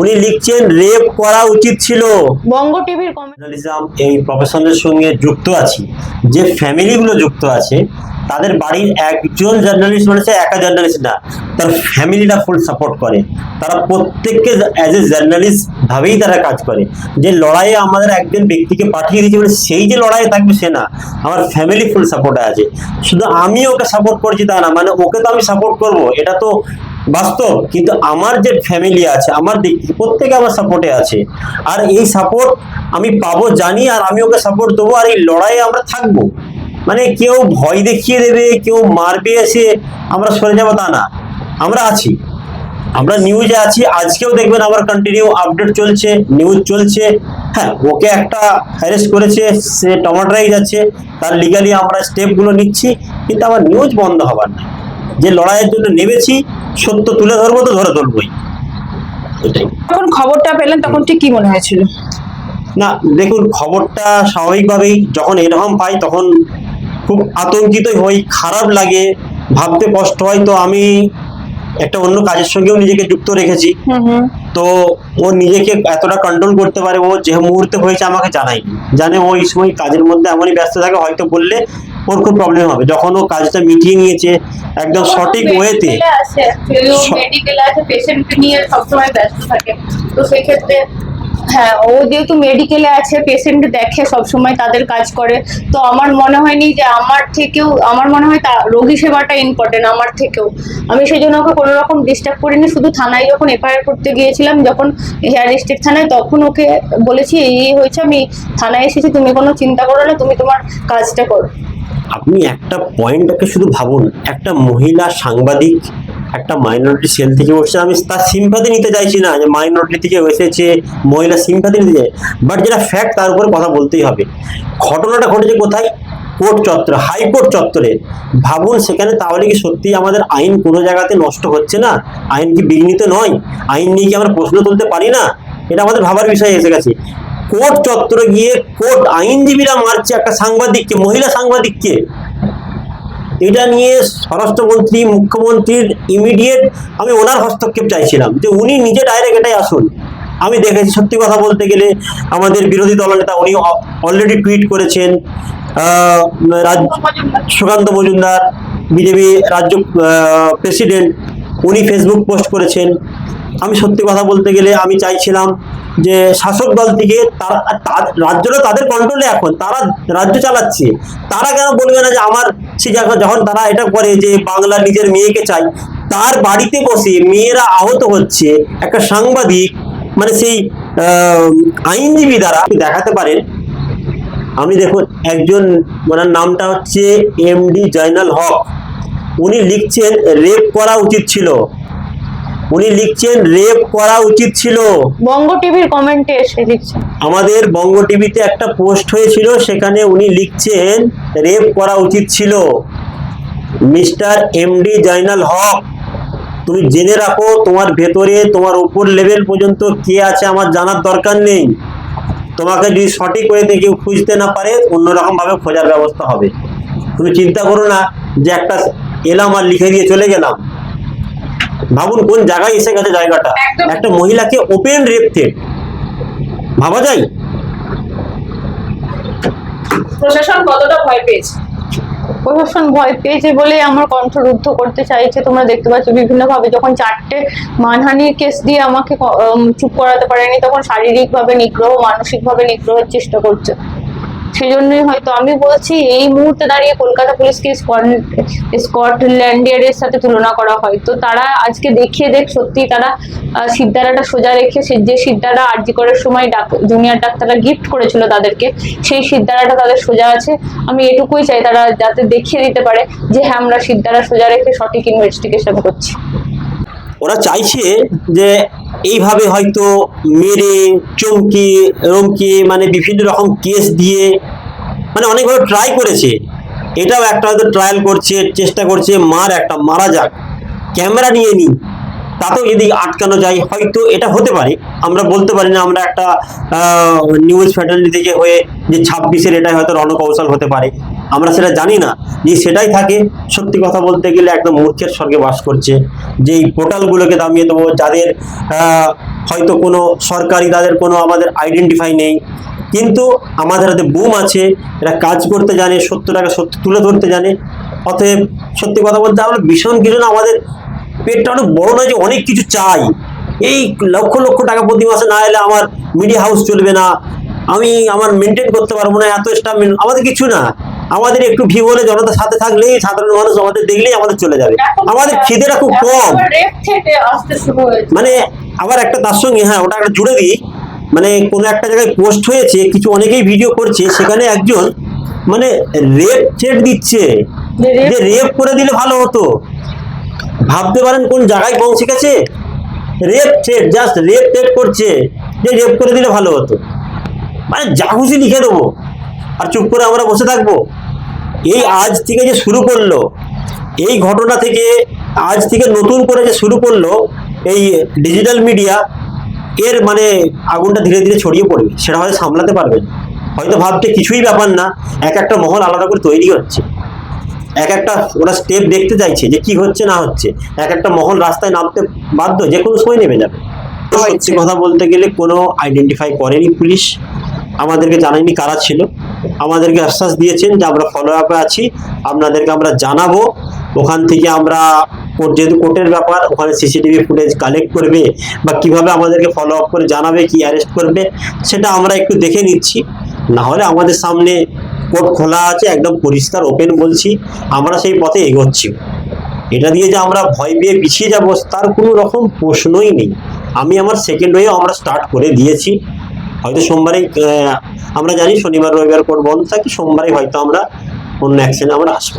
উনি লিখছেন রেপ করা উচিত ছিল। বঙ্গ টিভির কমেন্ট এই প্রফেশনের সঙ্গে যুক্ত আছি। যে ফ্যামিলিগুলো যুক্ত আছে তাদের বাড়ির একজন জার্নালিস্ট মানে একা জার্নালিস্ট না তার ফ্যামিলিটা ফুল সাপোর্ট করে। তারা প্রত্যেককে অ্যাজ এ জার্নালিস্ট ভাবেই তারা কাজ করে। যে লড়াইয়ে আমাদের একজন ব্যক্তিকে পাঠিয়ে দিয়েছে বলে সেই যে লড়াইয়ে থাকবে সে না। আমার ফ্যামিলি ফুল সাপোর্টে আছে। শুধু আমি ওকে সাপোর্ট করছি তা না মানে ওকে তো আমি সাপোর্ট করব। এটা তো বাস্তব, কিন্তু আমার যে ফ্যামিলি আছে, আমার দিক, প্রত্যেকে আমার সাপোর্টে আছে। আর এই সাপোর্ট আমি পাবো, জানি, আর আমি ওকে সাপোর্ট দেবো, আর এই লড়াইয়ে আমরা থাকব। মানে কেউ ভয় দেখিয়ে দেবে, কেউ মারবে এসে আমরা সরে যাব তা না। আমরা আছি। আমরা নিউজে আছি, আজকেও দেখবেন আমার কন্টিনিউ আপডেট চলছে নিউজ চলছে। হ্যাঁ ওকে একটা হ্যারেস্ট করেছে, সে টমাটারাই যাচ্ছে, তার লিগালি আমরা স্টেপগুলো নিচ্ছি, কিন্তু আমার নিউজ বন্ধ হবার না যে লড়াইয়ের জন্য নেমেছি সত্য তুলে ধরবো তো ধরে ধরবই এটাই। যখন খবরটা পেলেন তখন ঠিক কি মনে হয়েছিল? না দেখুন খবরটা স্বাভাবিকভাবেই যখন এরকম পাই তখন খুব আতঙ্কিত হই খারাপ লাগে ভাবতে কষ্ট হয়। তো আমি একটা অন্য কাজের সঙ্গেও নিজেকে যুক্ত রেখেছি। তো ও নিজেকে এতটা কন্ট্রোল করতে পারে ও যে মুহূর্তে হয়েছে আমাকে জানাই জানে ও এই সময় কাজের মধ্যে এমনই ব্যস্ত থাকে হয়তো বললে ওর খুব প্রবলেম হবে। যখন ও কাজটা মিটিয়ে নিয়েছে একদম সঠিক ওয়েতে। মেডিকেল আছে পেশেন্ট নিয়ে সবসময় ব্যস্ত থাকে। তো সেক্ষেত্রে হ্যাঁ ও যেহেতু মেডিকেলে আছে পেশেন্ট দেখে সবসময় তাদের কাজ করে। তো আমার মনে হয়নি যে আমার থেকেও আমার মনে হয় তা রোগী সেবাটা ইম্পর্টেন্ট আমার থেকেও। আমি সেই জন্য ওকে কোনো রকম ডিস্টার্ব করিনি শুধু থানায় যখন এফআইআর করতে গিয়েছিলাম যখন হেয়ার স্টেট থানায় তখন ওকে বলেছি এই হয়েছে আমি থানায় এসেছি তুমি কোনো চিন্তা করো না তুমি তোমার কাজটা করো। আপনি একটা পয়েন্টটাকে শুধু ভাবুন, একটা মহিলা সাংবাদিক, একটা মাইনরিটি সেল থেকে বসছে, আমি তার সিম্পাতি নিতে চাইছি না, যে মাইনরিটি থেকে এসেছে, মহিলা সিম্পাতি নিতে চাই বাট যেটা ফ্যাক্ট তার উপরে কথা বলতেই হবে। ঘটনাটা ঘটেছে কোথায়? কোর্ট চত্বর হাইকোর্ট চত্বরে। ভাবুন সেখানে তাহলে কি সত্যি আমাদের আইন কোনো জায়গাতে নষ্ট হচ্ছে না? আইন কি বিঘ্নিত নয়? আইন নিয়ে কি আমরা প্রশ্ন তুলতে পারি না? এটা আমাদের ভাবার বিষয় এসে গেছে। কোর্ট চত্বরে গিয়ে কোর্ট আইনজীবীরা মারছে একটা সাংবাদিককে, মহিলা সাংবাদিককে। এটা নিয়ে স্বরাষ্ট্রমন্ত্রী, মুখ্যমন্ত্রীর ইমিডিয়েট আমি ওনার হস্তক্ষেপ চাইছিলাম যে উনি নিজে ডাইরেক্ট এটাই আসুন। আমি দেখেছি সত্যি কথা বলতে গেলে আমাদের বিরোধী দলনেতা উনি অলরেডি টুইট করেছেন। সুকান্ত মজুমদার, বিজেপি রাজ্য প্রেসিডেন্ট উনি ফেসবুক পোস্ট করেছেন। আমি সত্যি কথা বলতে গেলে আমি চাইছিলাম যে শাসক দল থেকে তারা রাজ্যটা তাদের কন্ট্রোলে এখন, তারা রাজ্য চালাচ্ছে। তারা কেন বলবে না যে আমার সে যখন তারা এটা করে যে বাংলা নিজের মেয়েকে চাই তার বাড়িতে বসে মেয়েরা আহত হচ্ছে একটা সাংবাদিক মানে সেই আইনজীবী দ্বারা। দেখাতে পারেন আমি দেখুন, একজন, ওনার নামটা হচ্ছে এমডি জয়নাল হক। উনি লিখছেন, রেপ করা উচিত ছিল। উনি লিখছেন রেপ করা উচিত ছিল। বঙ্গ টিভির কমেন্টে এসে লিখছে আমাদের বঙ্গ টিভিতে একটা পোস্ট হয়েছিল সেখানে উনি লিখছেন রেপ করা উচিত ছিল। মিস্টার এমডি জয়নাল হক তুমি জেনে রাখো তোমার ভেতরে তোমার উপর লেভেল পর্যন্ত কে আছে আমার জানার দরকার নেই। তোমাকে যদি সঠিক ওয়েতে কেউ খুঁজতে না পারে অন্যরকম ভাবে খোঁজার ব্যবস্থা হবে। তুমি চিন্তা করো না যে একটা এলাম আর লিখে দিয়ে চলে গেলাম। ভাবুন কোন জায়গায় এসে গেছে জায়গাটা? একটা মহিলাকে ওপেন রেপ থ্রেট ভাবা যায়? প্রশাসন কতটা ভয় পেয়েছে? প্রশাসন ভয় পেয়েছে বলে আমার কণ্ঠ রুদ্ধ করতে চাইছে। তোমরা দেখতে পাচ্ছ বিভিন্ন ভাবে যখন চারটে মানহানির কেস দিয়ে আমাকে চুপ করাতে পারেনি তখন শারীরিক ভাবে নিগ্রহ মানসিক ভাবে নিগ্রহের চেষ্টা করছে। সেই জন্যই হয়তো আমি বলছি, এই মুহূর্তে দাঁড়িয়ে কলকাতা পুলিশকে স্কট- স্কটল্যান্ডের সাথে তুলনা করা হয়। তো তারা আজকে দেখিয়ে দেখ, সত্যি তারা সিদ্ধারাটা সোজা রেখে সে, যে সিদ্ধারা আরজি করার সময় জুনিয়র ডাক্তাররা গিফট করেছিল তাদেরকে, সেই সিদ্ধারাটা তাদের সোজা আছে। আমি এটুকুই চাই তারা যাতে দেখিয়ে দিতে পারে যে হ্যাঁ আমরা সিদ্ধারা সোজা রেখে সঠিক ইনভেস্টিগেশন করছি। ওরা চাইছে যে এইভাবে হয়তো মেরে, চমকে, রমকে মানে বিভিন্ন রকম কেস দিয়ে মানে অনেকভাবে ট্রাই করেছে। এটাও একটা হয়তো ট্রায়াল করছে, চেষ্টা করছে, মার একটা, মারা যাক। ক্যামেরা নিয়ে নিই, তাতেও যদি আটকানো যায়, হয়তো এটা হতে পারে। আমরা বলতে পারি না, আমরা একটা নিউজ ফ্যাটালিটি থেকে হয়ে যে ছাব্বিশের এটাই হয়তো রণকৌশল হতে পারে। আমরা সেটা জানি না। যে সেটাই থাকে। সত্যি কথা বলতে গেলে একদম মূর্খের স্বর্গে বাস করছে। যে এই পোর্টালগুলোকে দামিয়ে দেবো, যাদের হয়তো কোনো সরকারি, তাদের কোনো আমাদের আইডেন্টিফাই নেই। কিন্তু আমাদের হাতে বুম আছে। এরা কাজ করতে জানে, সত্যটাকে সত্য তুলে ধরতে জানে। অতএব সত্যি কথা বলতে আমরা ভীষণ কিছু না, আমাদের পেটটা অনেক বড় নয় যে অনেক কিছু চাই। এই লক্ষ লক্ষ টাকা প্রতি মাসে না এলে আমার মিডিয়া হাউস চলবে না। আমি আমার মেনটেন করতে পারব না, এত স্টাফ আমাদের কিছু না। আমাদের একটু ভিউ হলে জনতার সাথে থাকলেই সাধারণ মানুষ আমাদের দেখলেই আমাদের চলে যাবে। আমাদের খিদেটা খুব কম। মানে আবার একটা তার সঙ্গে হ্যাঁ ওটা একটা জুড়ে দিই। মানে কোনো একটা জায়গায় পোস্ট হয়েছে কিছু অনেকেই ভিডিও করছে সেখানে একজন মানে রেপ চেট দিচ্ছে। যে রেপ করে দিলে ভালো হতো। ভাবতে পারেন কোন জায়গায় পৌঁছে গেছে? রেপ চেট জাস্ট রেপ থ্রেট করছে যে রেপ করে দিলে ভালো হতো। মানে যা খুশি লিখে দেবো। আর চুপ করে আমরা বসে থাকব। এই আজ থেকে যে শুরু করল এই ঘটনা থেকে আজ থেকে নতুন করে যে শুরু করল এই ডিজিটাল মিডিয়া এর মানে আগুনটা ধীরে ধীরে ছড়িয়ে পড়বে। সেটা হয়তো সামলাতে পারবেন হয়তো ভাবছে কিছুই ব্যাপার না এক একটা মহল আলাদা করে তৈরি হচ্ছে। এক একটা ওরা স্টেপ দেখতে চাইছে যে কি হচ্ছে না হচ্ছে। এক একটা মহল রাস্তায় নামতে বাধ্য যে কোনো সময় নেমে যাবে। সত্যি কথা বলতে গেলে কোনো আইডেন্টিফাই করেনি পুলিশ। আমাদেরকে জানায়নি কারা ছিল। আমাদেরকে আশ্বাস দিয়েছেন যে আমরা ফলো আপে আছি। আপনাদেরকে আমরা জানাব। ওখান থেকে আমরা যেহেতু কোর্টের ব্যাপার, ওখানে সিসিটিভি ফুটেজ কালেক্ট করবে বা কীভাবে আমাদেরকে ফলো আপ করে জানাবে, কি অ্যারেস্ট করবে, সেটা আমরা একটু দেখে নিচ্ছি। না হলে আমাদের সামনে কোর্ট খোলা আছে, একদম পরিষ্কার ওপেন বলছি, আমরা সেই পথে এগোচ্ছি। এটা দিয়ে যে আমরা ভয় পেয়ে পিছিয়ে যাব, তার কোনো রকম প্রশ্নই নেই। আমি আমার সেকেন্ড ওয়ে আমরা স্টার্ট করে দিয়েছি। হয়তো সোমবারে আমরা জানি শনিবার, রবিবার পর বন্ধ থাকি সোমবারে হয়তো আমরা অন্য অ্যাকশনে আমরা আসব।